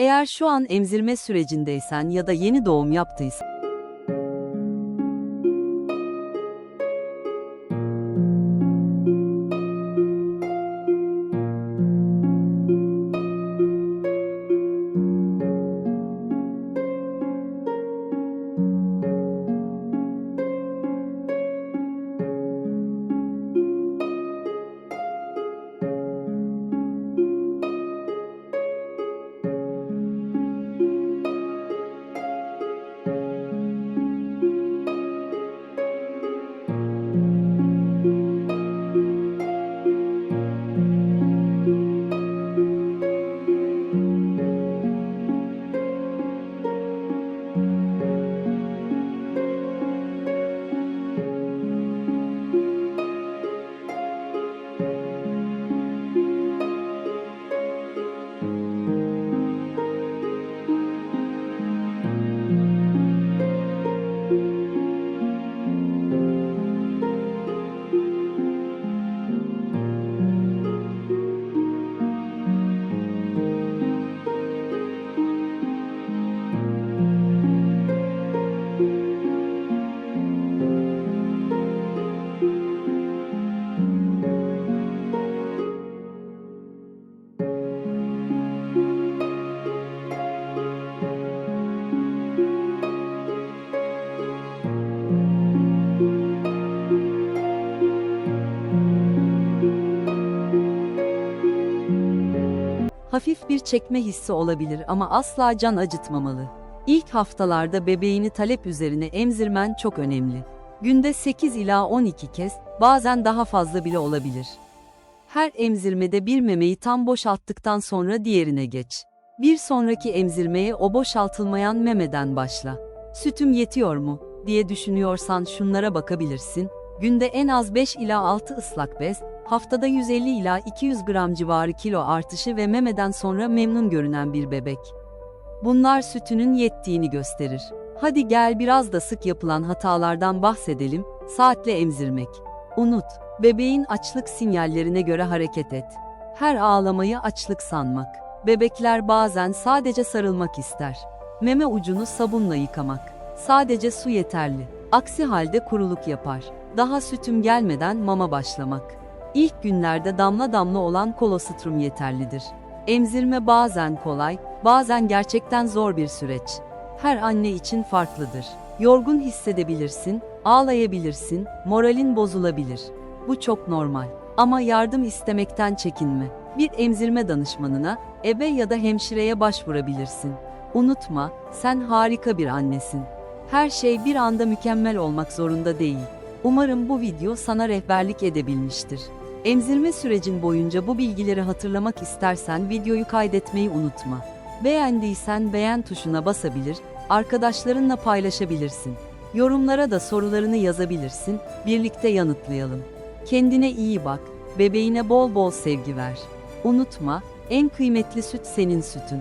Eğer şu an emzirme sürecindeysen ya da yeni doğum yaptıysan, hafif bir çekme hissi olabilir ama asla can acıtmamalı. İlk haftalarda bebeğini talep üzerine emzirmen çok önemli. Günde 8 ila 12 kez, bazen daha fazla bile olabilir. Her emzirmede bir memeyi tam boşalttıktan sonra diğerine geç. Bir sonraki emzirmeye o boşaltılmayan memeden başla. Sütüm yetiyor mu diye düşünüyorsan şunlara bakabilirsin. Günde en az 5 ila 6 ıslak bez, haftada 150 ila 200 gram civarı kilo artışı ve memeden sonra memnun görünen bir bebek. Bunlar sütünün yettiğini gösterir. Hadi gel biraz da sık yapılan hatalardan bahsedelim. Saatle emzirmek. Unut, bebeğin açlık sinyallerine göre hareket et. Her ağlamayı açlık sanmak. Bebekler bazen sadece sarılmak ister. Meme ucunu sabunla yıkamak. Sadece su yeterli. Aksi halde kuruluk yapar. Daha sütüm gelmeden mama başlamak. İlk günlerde damla damla olan kolostrum yeterlidir. Emzirme bazen kolay, bazen gerçekten zor bir süreç. Her anne için farklıdır. Yorgun hissedebilirsin, ağlayabilirsin, moralin bozulabilir. Bu çok normal. Ama yardım istemekten çekinme. Bir emzirme danışmanına, ebe ya da hemşireye başvurabilirsin. Unutma, sen harika bir annesin. Her şey bir anda mükemmel olmak zorunda değil. Umarım bu video sana rehberlik edebilmiştir. Emzirme sürecin boyunca bu bilgileri hatırlamak istersen videoyu kaydetmeyi unutma. Beğendiysen beğen tuşuna basabilir, arkadaşlarınla paylaşabilirsin. Yorumlara da sorularını yazabilirsin, birlikte yanıtlayalım. Kendine iyi bak, bebeğine bol bol sevgi ver. Unutma, en kıymetli süt senin sütün.